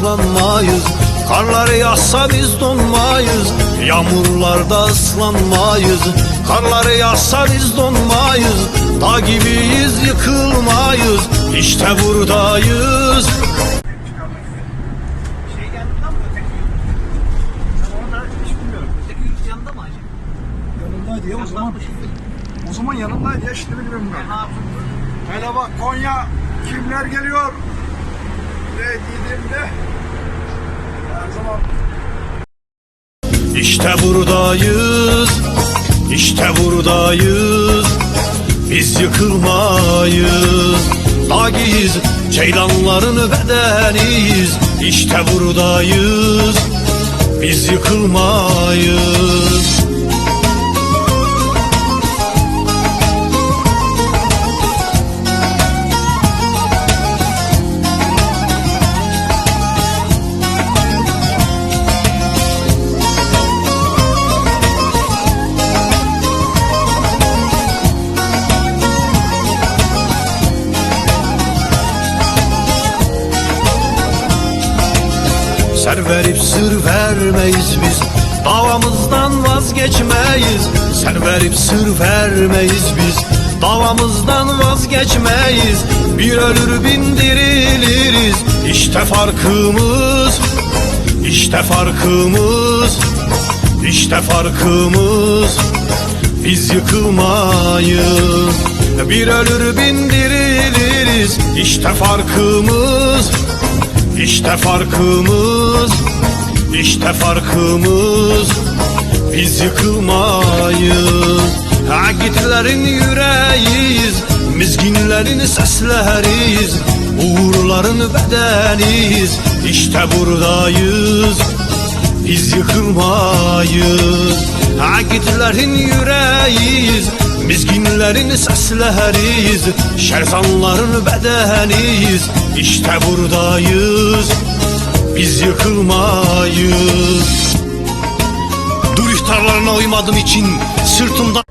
Islanmayız Karlar yağsa biz donmayız Yağmurlarda ıslanmayız Karlar yağsa biz donmayız Dağ gibiyiz yıkılmayız İşte buradayız? Yanındaydı ya o zaman. O zaman yanındaydı ya şimdi bilmiyorum ben. Hele bak Konya kimler geliyor? İşte buradayız, işte buradayız. Biz yıkılmayız, dagiyiz, ceylanların bedeniyiz. İşte buradayız, biz yıkılmayız. Verip sır vermeyiz biz. Davamızdan vazgeçmeyiz. Ser verip sır vermeyiz biz. Davamızdan vazgeçmeyiz. Bir ölür bin diriliriz. İşte farkımız İşte farkımız İşte farkımız. Biz yıkılmayız. Bir ölür bin diriliriz. İşte farkımız işte farkımız, işte farkımız Biz yıkılmayız. Agitlerin yüreğiyiz Mizginlerin sesleriyiz Uğurların bedeniyiz İşte buradayız Biz yıkılmayız. Agitlerin yüreğiyiz Mizginlerin sesleriyiz Şerzanların bedeniyiz. İşte buradayız Biz yıkılmayız. Dur ihtarlarına uymadığım için Sırtımda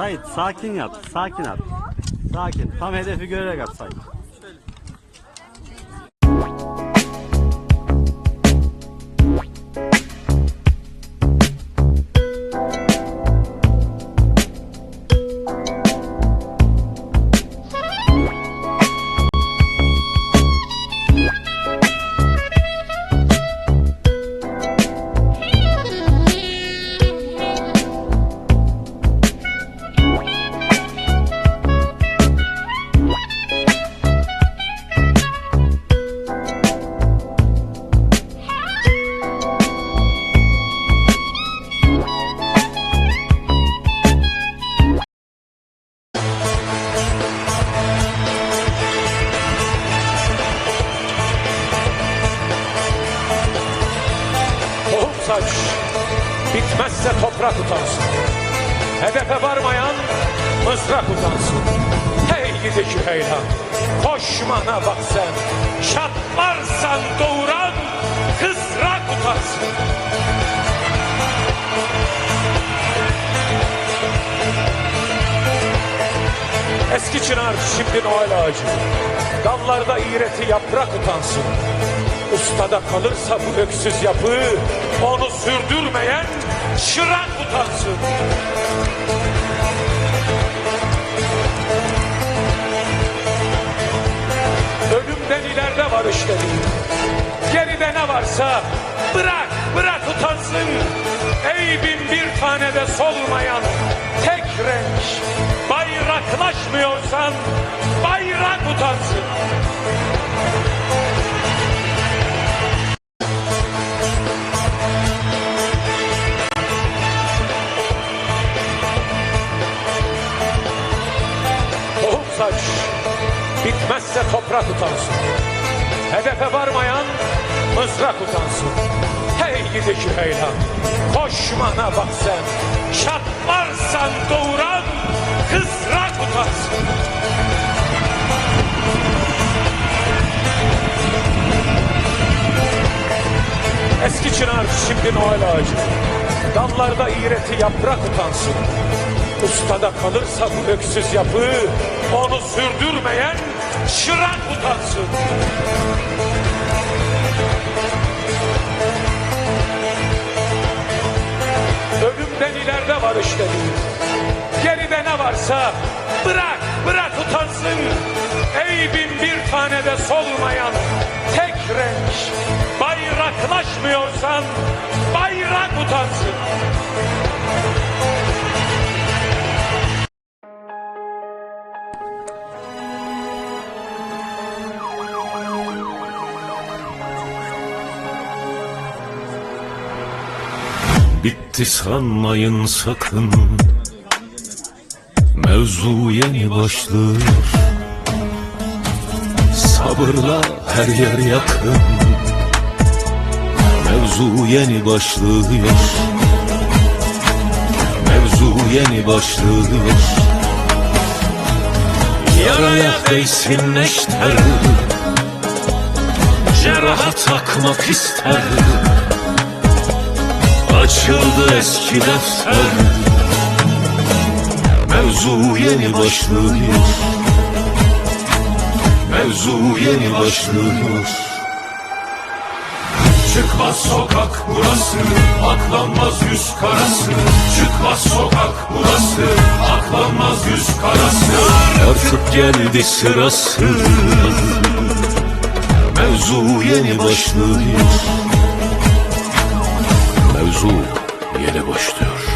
Sait sakin yap. Sakin at. Sakin. Tam hedefi görerek at Sait. Bitmezse toprak utansın. Hedefe varmayan mızrak utansın. Hey gidi Süheyla, koşmana bak sen. Çatlarsan doğuran kızrak utansın. Eski çınar şimdi Noel ağacı. Dallarda iğreti yaprak utansın. Ustada kalırsa bu öksüz yapı onu sürdürmeyen çırak utansın. Ölümden ileride var işleri. Geride ne varsa bırak bırak utansın. Ey bin bir tane de solmayan tek renk. Bayraklaşmıyorsan bayrak Hedefe varmayan mızrak utansın. Hey gidi Süheyla, koşmana bak sen. Çatlarsan doğuran kızrak utansın. çınar şimdi Noel ağacı. Dallarda iğreti yaprak utansın. Ustada kalırsa bu öksüz yapı, onu sürdürmeyen çırak utansın. Varsa bırak, bırak utansın. Ey bin bir tane de solmayan tek renk. Bayraklaşmıyorsan bayrak utansın. Bitti sanmayın sakın Mevzu yeni başlıyor. Sabırla her yer yakın. Mevzu yeni başlıyor. Mevzu yeni başlıyor. Yaraya değsin neşter. Ceraha takmak ister. Açıldı eski defter Mevzu yeni başlıyor. Mevzu yeni başlıyor. Çıkmaz sokak burası Aklanmaz yüz karası. Çıkmaz sokak burası Aklanmaz yüz karası. Artık geldi sırası. Mevzu yeni başlıyor. Mevzu yeni başlıyor.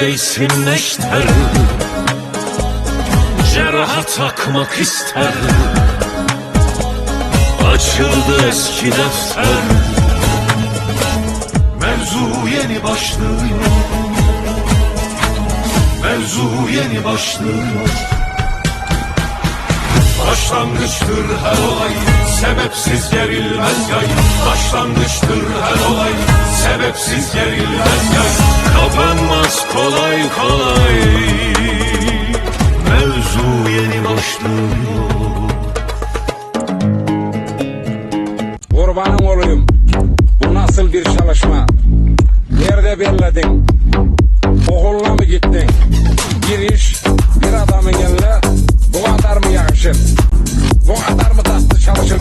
Değsin neşter Ceraha takmak ister. Açıldı eski defter. Mevzu yeni başlıyor. Mevzu yeni başlıyor Başlangıçtır her olay Sebepsiz gerilmez yay Başlangıçtır her olay Sebepsiz gerilmez yay Kapanmaz kolay kolay Mevzu yeni başlıyor Kurbanın olayım. Bu nasıl bir çalışma? Nerede belledin? Okuluna mı gittin? Bir iş, bir adamın eline yakışır? Bu kadar mı tatlı çalışır?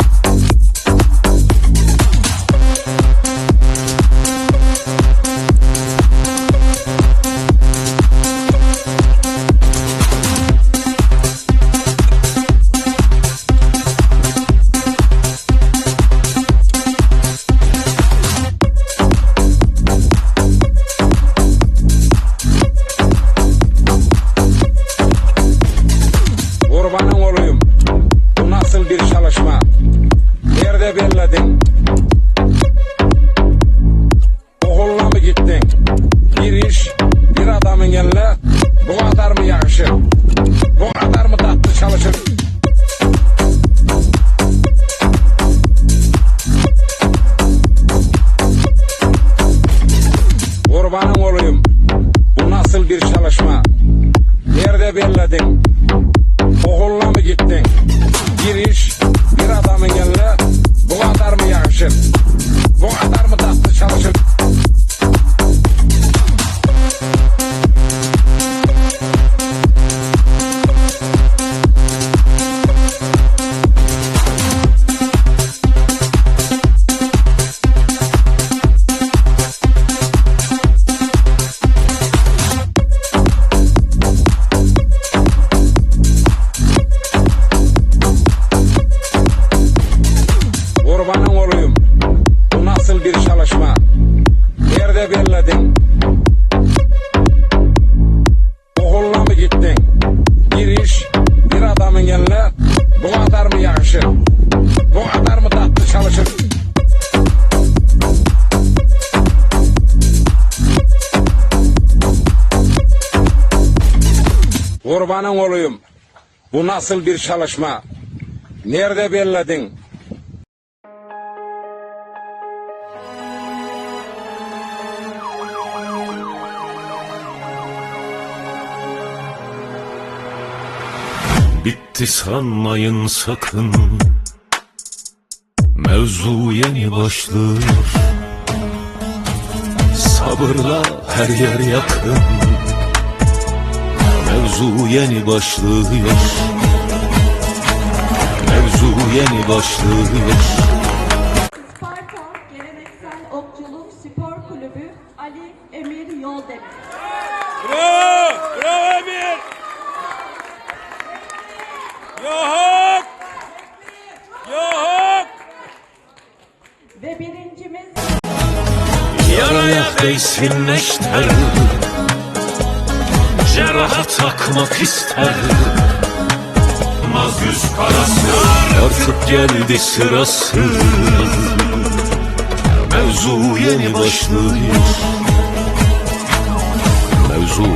Nerede belledin? Okuluna mı gittin? Bir iş, bir adamın eline bu kadar mı yakışır? Bu kadar mı tatlı çalışır? Kurbanın olayım. Bu nasıl bir çalışma? Nerede belledin? Bitti sanmayın sakın. Mevzu yeni başlıyor. Sabırla her yer yakın. Mevzu yeni başlıyor. Mevzu yeni başlıyor Yaraya değsin neşter Ceraha takmak ister. Maz yüz karası Artık geldi sırası. Mevzu yeni başlıyor Mevzu.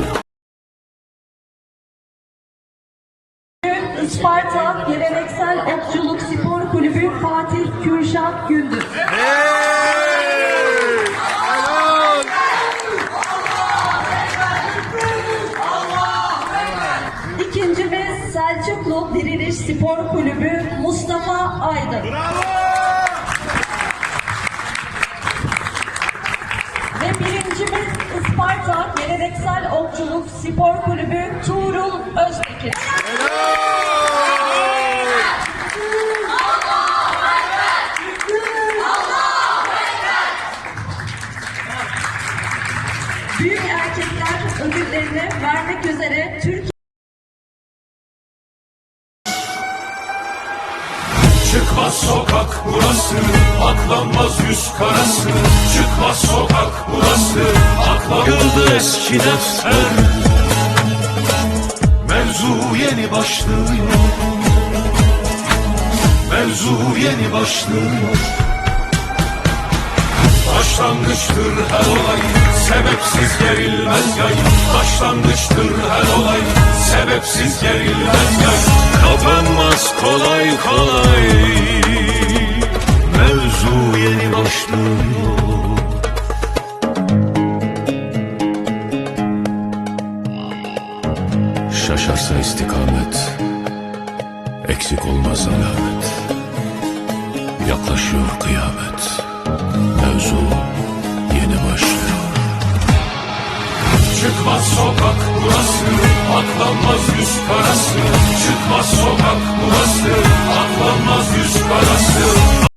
Isparta Geleneksel Okçuluk Spor Kulübü Fatih Kürşat Gündüz. Aklanmaz yüz karası Çıkmaz sokak burası. Aklanmadı eski defter. Mevzu yeni başlıyor. Mevzu yeni başlıyor. Başlangıçtır her olay Sebepsiz gerilmez yay Başlangıçtır her olay Sebepsiz gerilmez yay Kapanmaz kolay kolay Mevzu yeni başlıyor. Şaşarsa istikamet Eksik olmaz alamet. Yaklaşıyor kıyamet Mevzu yeni başlıyor. Çıkmaz sokak burası Aklanmaz yüz karası Çıkmaz sokak burası Aklanmaz yüz karası